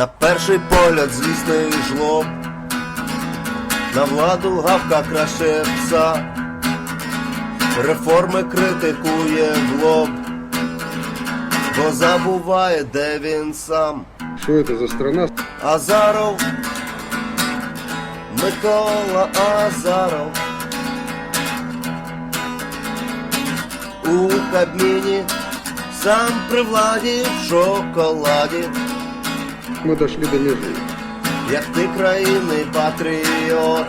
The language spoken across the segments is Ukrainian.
На перший погляд злісний жлоб, на владу гавка краще пса, реформи критикує в лоб, бо забуває, де він сам. Что это за страна? Азаров, Микола Азаров. У Кабміні сам при владі в шоколаді, Мы дошли до межи. як ти країни патріот,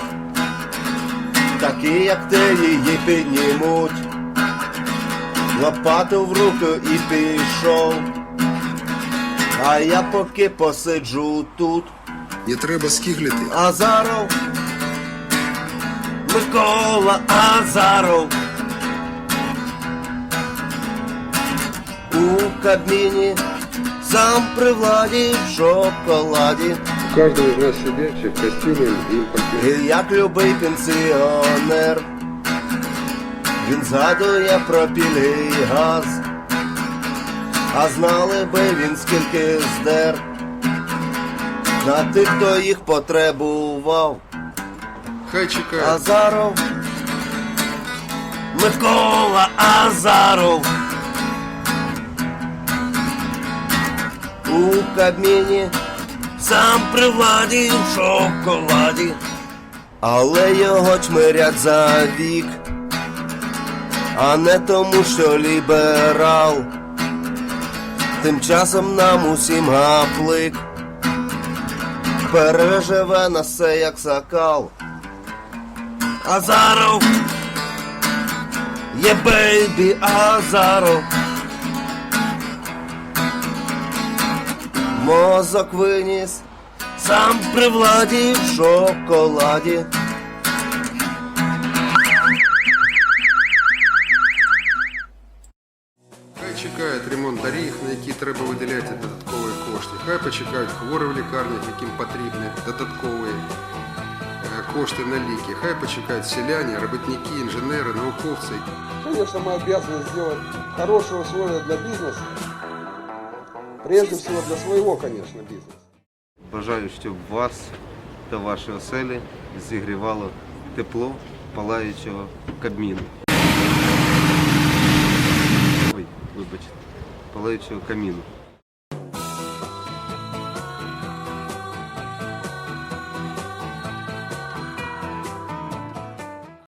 такі, як ти її піднімуть, лопату в руку і пішов. А я поки посиджу тут. Не треба скиглити. Азаров, Микола Азаров. У Кабміні сам при владі в шоколаді. У каждого из нас сидящих костюмы импортные. І як любий пенсіонер, він згадує про пільги і газ. А знали би він скільки здер на тих, хто їх потребував. Хай чекает. Азаров, Микола Азаров. У Кабміні сам при владі в шоколаді, але його чмирять за вік, а не тому, що ліберал. Тим часом нам усім гаплик переживе на все як сакал. Азаров, є бейбі Азаров. Мозок виніс, сам при владі в шоколаді. Хай чекає ремонт доріг, на які треба виділяти додаткові кошти. Хай почекають хворі в лікарнях, яким потрібні додаткові е, кошти на ліки. Хай почекають селяни, робітники, інженери, науковці. Конечно, мы обязаны сделать хорошие условия для бизнеса. Прежде всего для своего, конечно, бизнеса. Бажаю, щоб вас та ваші оселі зігрівало тепло палаючого кабміну. Ой, вибачте, палаючого каміну.